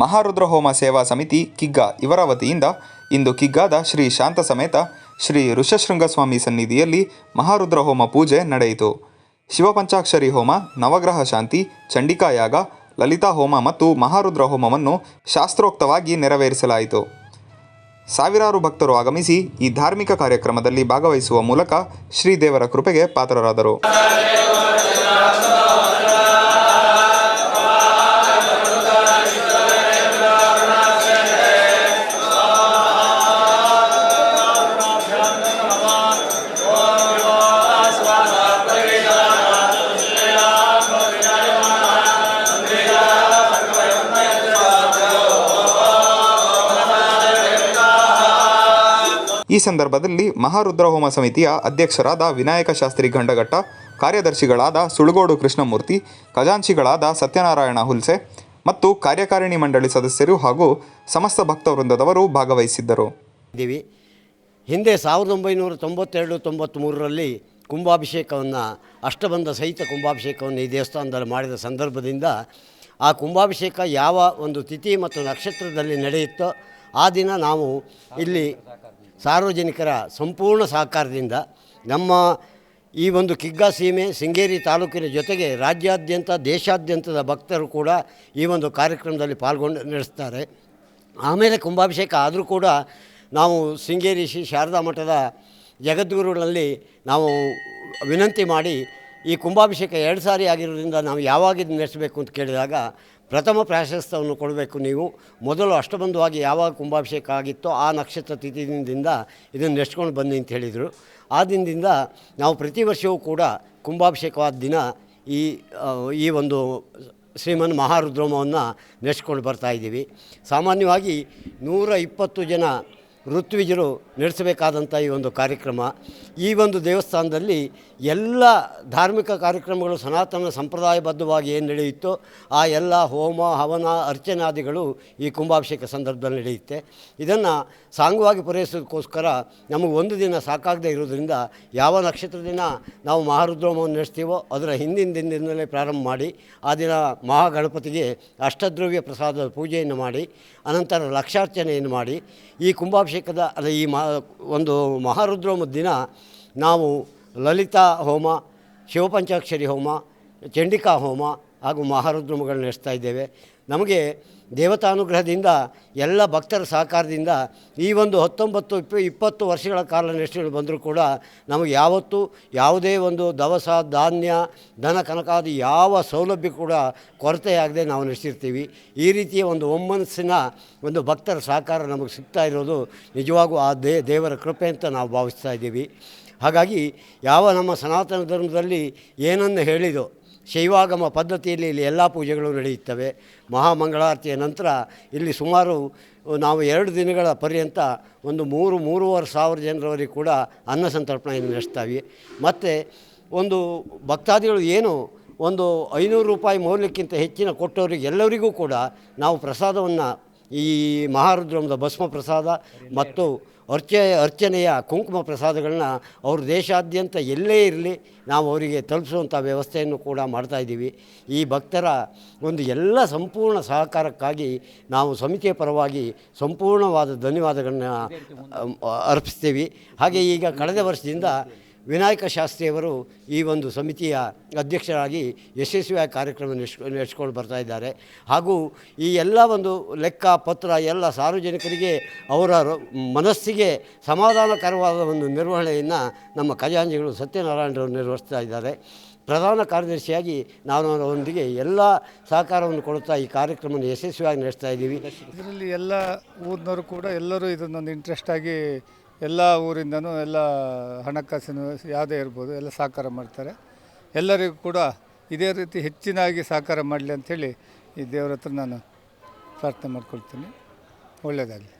ಮಹಾರುದ್ರ ಹೋಮ ಸೇವಾ ಸಮಿತಿ ಕಿಗ್ಗ ಇವರ ವತಿಯಿಂದ ಇಂದು ಕಿಗ್ಗಾದ ಶ್ರೀ ಶಾಂತ ಸಮೇತ ಶ್ರೀ ಋಷಶೃಂಗಸ್ವಾಮಿ ಸನ್ನಿಧಿಯಲ್ಲಿ ಮಹಾರುದ್ರ ಹೋಮ ಪೂಜೆ ನಡೆಯಿತು. ಶಿವಪಂಚಾಕ್ಷರಿ ಹೋಮ, ನವಗ್ರಹ ಶಾಂತಿ ಚಂಡಿಕಾ ಯಾಗ ಲಲಿತಾ ಹೋಮ ಮತ್ತು ಮಹಾರುದ್ರ ಹೋಮವನ್ನು ಶಾಸ್ತ್ರೋಕ್ತವಾಗಿ ನೆರವೇರಿಸಲಾಯಿತು. ಸಾವಿರಾರು ಭಕ್ತರು ಆಗಮಿಸಿ ಈ ಧಾರ್ಮಿಕ ಕಾರ್ಯಕ್ರಮದಲ್ಲಿ ಭಾಗವಹಿಸುವ ಮೂಲಕ ಶ್ರೀದೇವರ ಕೃಪೆಗೆ ಪಾತ್ರರಾದರು. ಈ ಸಂದರ್ಭದಲ್ಲಿ ಮಹಾರುದ್ರ ಹೋಮ ಸಮಿತಿಯ ಅಧ್ಯಕ್ಷರಾದ ವಿನಾಯಕ ಶಾಸ್ತ್ರಿ ಗಂಡಘಟ್ಟ, ಕಾರ್ಯದರ್ಶಿಗಳಾದ ಸುಳುಗೋಡು ಕೃಷ್ಣಮೂರ್ತಿ, ಖಜಾಂಚಿಗಳಾದ ಸತ್ಯನಾರಾಯಣ ಹುಲ್ಸೆ ಮತ್ತು ಕಾರ್ಯಕಾರಿಣಿ ಮಂಡಳಿ ಸದಸ್ಯರು ಹಾಗೂ ಸಮಸ್ತ ಭಕ್ತವೃಂದದವರು ಭಾಗವಹಿಸಿದ್ದರು. ದೇವಿ ಹಿಂದೆ ಸಾವಿರದ ಒಂಬೈನೂರ ತೊಂಬತ್ತೆರಡು ತೊಂಬತ್ತ್ಮೂರರಲ್ಲಿ ಕುಂಭಾಭಿಷೇಕವನ್ನು, ಅಷ್ಟಬಂಧ ಸಹಿತ ಕುಂಭಾಭಿಷೇಕವನ್ನು ಈ ದೇವಸ್ಥಾನದಲ್ಲಿ ಮಾಡಿದ ಸಂದರ್ಭದಿಂದ ಆ ಕುಂಭಾಭಿಷೇಕ ಯಾವ ಒಂದು ತಿಥಿ ಮತ್ತು ನಕ್ಷತ್ರದಲ್ಲಿ ನಡೆಯುತ್ತೋ ಆ ದಿನ ನಾವು ಇಲ್ಲಿ ಸಾರ್ವಜನಿಕರ ಸಂಪೂರ್ಣ ಸಹಕಾರದಿಂದ ನಮ್ಮ ಈ ಒಂದು ಕಿಗ್ಗಾ ಸೀಮೆ ಶೃಂಗೇರಿ ತಾಲೂಕಿನ ಜೊತೆಗೆ ರಾಜ್ಯಾದ್ಯಂತ, ದೇಶಾದ್ಯಂತದ ಭಕ್ತರು ಕೂಡ ಈ ಒಂದು ಕಾರ್ಯಕ್ರಮದಲ್ಲಿ ಪಾಲ್ಗೊಂಡು, ನಡೆಸ್ತಾರೆ. ಆಮೇಲೆ ಕುಂಭಾಭಿಷೇಕ ಆದರೂ ಕೂಡ ನಾವು ಶೃಂಗೇರಿ ಶ್ರೀ ಶಾರದಾ ಮಠದ ಜಗದ್ಗುರುಗಳಲ್ಲಿ ನಾವು ವಿನಂತಿ ಮಾಡಿ ಈ ಕುಂಭಾಭಿಷೇಕ ಎರಡು ಸಾರಿ ಆಗಿರೋದ್ರಿಂದ ನಾವು ಯಾವಾಗ ನಡೆಸಬೇಕು ಅಂತ ಕೇಳಿದಾಗ ಪ್ರಥಮ ಪ್ರಾಶಸ್ತ್ಯವನ್ನು ಕೊಡಬೇಕು ನೀವು. ಮೊದಲು ಅಷ್ಟಬಂಧುವಾಗಿ ಯಾವಾಗ ಕುಂಭಾಭಿಷೇಕ ಆಗಿತ್ತೋ ಆ ನಕ್ಷತ್ರ ತಿಥಿದಿಂದ ಇದನ್ನು ನೆಚ್ಕೊಂಡು ಬನ್ನಿ ಅಂತ ಹೇಳಿದರು. ಆ ದಿನದಿಂದ ನಾವು ಪ್ರತಿ ವರ್ಷವೂ ಕೂಡ ಕುಂಭಾಭಿಷೇಕವಾದ ದಿನ ಈ ಈ ಒಂದು ಶ್ರೀಮನ್ ಮಹಾರುದ್ರೋಮವನ್ನು ನೆಚ್ಕೊಂಡು ಬರ್ತಾ ಇದ್ದೀವಿ. ಸಾಮಾನ್ಯವಾಗಿ ನೂರ ಇಪ್ಪತ್ತು ಜನ ಋತ್ವಿಜರು ನಡೆಸಬೇಕಾದಂಥ ಈ ಒಂದು ಕಾರ್ಯಕ್ರಮ, ಈ ಒಂದು ದೇವಸ್ಥಾನದಲ್ಲಿ ಎಲ್ಲ ಧಾರ್ಮಿಕ ಕಾರ್ಯಕ್ರಮಗಳು ಸನಾತನ ಸಂಪ್ರದಾಯಬದ್ಧವಾಗಿ ಏನು ನಡೆಯುತ್ತೋ ಆ ಎಲ್ಲ ಹೋಮ, ಹವನ, ಅರ್ಚನಾದಿಗಳು ಈ ಕುಂಭಾಭಿಷೇಕ ಸಂದರ್ಭದಲ್ಲಿ ನಡೆಯುತ್ತೆ. ಇದನ್ನು ಸಾಂಗವಾಗಿ ಪೂರೈಸೋದಕ್ಕೋಸ್ಕರ ನಮಗೆ ಒಂದು ದಿನ ಸಾಕಾಗದೇ ಇರೋದರಿಂದ ಯಾವ ನಕ್ಷತ್ರ ದಿನ ನಾವು ಮಹಾರುದ್ರೋಮವನ್ನು ನಡೆಸ್ತೀವೋ ಅದರ ಹಿಂದಿನ ದಿನದಿಂದಲೇ ಪ್ರಾರಂಭ ಮಾಡಿ, ಆ ದಿನ ಮಹಾಗಣಪತಿಗೆ ಅಷ್ಟದ್ರವ್ಯ ಪ್ರಸಾದದ ಪೂಜೆಯನ್ನು ಮಾಡಿ, ಅನಂತರ ಲಕ್ಷಾರ್ಚನೆಯನ್ನು ಮಾಡಿ, ಈ ಕುಂಭಾಭಿಷೇಕದ ಅಲ್ಲ ಈ ಮಹಾ, ಒಂದು ಮಹಾರುದ್ರೋಮದ ದಿನ ನಾವು ಲಲಿತಾ ಹೋಮ, ಶಿವಪಂಚಾಕ್ಷರಿ ಹೋಮ, ಚಂಡಿಕಾ ಹೋಮ ಹಾಗೂ ಮಹಾರುದ್ರೋಮಗಳನ್ನ ನಡೆಸ್ತಾ ಇದ್ದೇವೆ. ನಮಗೆ ದೇವತಾನುಗ್ರಹದಿಂದ ಎಲ್ಲ ಭಕ್ತರ ಸಹಕಾರದಿಂದ ಈ ಒಂದು ಹತ್ತೊಂಬತ್ತು ಇಪ್ಪ ಇಪ್ಪತ್ತು ವರ್ಷಗಳ ಕಾಲ ನಡೆಸಿಕೊಂಡು ಬಂದರೂ ಕೂಡ ನಮಗೆ ಯಾವತ್ತೂ ಯಾವುದೇ ಒಂದು ದವಸ, ಧಾನ್ಯ, ದನ ಕನಕಾದಿ ಯಾವ ಸೌಲಭ್ಯ ಕೂಡ ಕೊರತೆಯಾಗದೆ ನಾವು ನಡೆಸಿರ್ತೀವಿ. ಈ ರೀತಿಯ ಒಂದು ಒಮ್ಮನಸ್ಸಿನ ಒಂದು ಭಕ್ತರ ಸಹಕಾರ ನಮಗೆ ಸಿಗ್ತಾ ಇರೋದು ನಿಜವಾಗೂ ಆ ದೇವರ ಕೃಪೆ ಅಂತ ನಾವು ಭಾವಿಸ್ತಾ ಇದ್ದೀವಿ. ಹಾಗಾಗಿ ಯಾವ ನಮ್ಮ ಸನಾತನ ಧರ್ಮದಲ್ಲಿ ಏನನ್ನು ಹೇಳಿದೋ ಶೈವಾಗಮ ಪದ್ಧತಿಯಲ್ಲಿ ಇಲ್ಲಿ ಎಲ್ಲ ಪೂಜೆಗಳು ನಡೆಯುತ್ತವೆ. ಮಹಾಮಂಗಳಾರತಿಯ ನಂತರ ಇಲ್ಲಿ ಸುಮಾರು ನಾವು ಎರಡು ದಿನಗಳ ಪರ್ಯಂತ ಒಂದು ಮೂರು, ಮೂರುವರೆ ಸಾವಿರ ಜನರವರೆಗೆ ಕೂಡ ಅನ್ನ ಸಂತರ್ಪಣೆಯನ್ನು ನಡೆಸ್ತಾವೆ. ಮತ್ತು ಒಂದು ಭಕ್ತಾದಿಗಳು ಏನು ಒಂದು ಐನೂರು ರೂಪಾಯಿ ಮೌಲ್ಯಕ್ಕಿಂತ ಹೆಚ್ಚಿನ ಕೊಟ್ಟವರಿಗೆ ಎಲ್ಲರಿಗೂ ಕೂಡ ನಾವು ಪ್ರಸಾದವನ್ನು ಈ ಮಹಾರುದ್ರಮದ ಭಸ್ಮ ಪ್ರಸಾದ ಮತ್ತು ಅರ್ಚೆ, ಅರ್ಚನೆಯ ಕುಂಕುಮ ಪ್ರಸಾದಗಳನ್ನ ಅವರು ದೇಶಾದ್ಯಂತ ಎಲ್ಲೇ ಇರಲಿ ನಾವು ಅವರಿಗೆ ತಲುಪಿಸುವಂಥ ವ್ಯವಸ್ಥೆಯನ್ನು ಕೂಡ ಮಾಡ್ತಾಯಿದ್ದೀವಿ ಈ ಭಕ್ತರ ಒಂದು ಎಲ್ಲ ಸಂಪೂರ್ಣ ಸಹಕಾರಕ್ಕಾಗಿ ನಾವು ಸಮಿತಿಯ ಪರವಾಗಿ ಸಂಪೂರ್ಣವಾದ ಧನ್ಯವಾದಗಳನ್ನ ಅರ್ಪಿಸ್ತೀವಿ. ಹಾಗೆ ಈಗ ಕಳೆದ ವರ್ಷದಿಂದ ವಿನಾಯಕ ಶಾಸ್ತ್ರಿಯವರು ಈ ಒಂದು ಸಮಿತಿಯ ಅಧ್ಯಕ್ಷರಾಗಿ ಯಶಸ್ವಿಯಾಗಿ ಕಾರ್ಯಕ್ರಮ ನಡೆಸ್, ನಡೆಸ್ಕೊಂಡು ಬರ್ತಾ ಇದ್ದಾರೆ. ಹಾಗೂ ಈ ಎಲ್ಲ ಒಂದು ಲೆಕ್ಕ, ಪತ್ರ, ಎಲ್ಲ ಸಾರ್ವಜನಿಕರಿಗೆ ಅವರ ಮನಸ್ಸಿಗೆ ಸಮಾಧಾನಕರವಾದ ಒಂದು ನಿರ್ವಹಣೆಯನ್ನು ನಮ್ಮ ಖಜಾಂಜಿಗಳು ಸತ್ಯನಾರಾಯಣರು ನಿರ್ವಹಿಸ್ತಾ ಇದ್ದಾರೆ. ಪ್ರಧಾನ ಕಾರ್ಯದರ್ಶಿಯಾಗಿ ನಾನು ಅವರೊಂದಿಗೆ ಎಲ್ಲ ಸಹಕಾರವನ್ನು ಕೊಡುತ್ತಾ ಈ ಕಾರ್ಯಕ್ರಮವನ್ನು ಯಶಸ್ವಿಯಾಗಿ ನಡೆಸ್ತಾ ಇದ್ದೀವಿ. ಇದರಲ್ಲಿ ಎಲ್ಲ ಊರಿನವರು ಕೂಡ ಎಲ್ಲರೂ ಇದನ್ನೊಂದು ಇಂಟ್ರೆಸ್ಟ್ ಆಗಿ ಎಲ್ಲ ಊರಿಂದನೂ ಎಲ್ಲ ಹಣಕಾಸಿನ ಯಾವುದೇ ಇರ್ಬೋದು ಎಲ್ಲ ಸಹಕಾರ ಮಾಡ್ತಾರೆ. ಎಲ್ಲರಿಗೂ ಕೂಡ ಇದೇ ರೀತಿ ಹೆಚ್ಚಿನಾಗಿ ಸಹಕಾರ ಮಾಡಲಿ ಅಂಥೇಳಿ ಈ ದೇವರ ಹತ್ರ ನಾನು ಪ್ರಾರ್ಥನೆ ಮಾಡ್ಕೊಳ್ತೀನಿ. ಒಳ್ಳೆಯದಾಗಲಿ.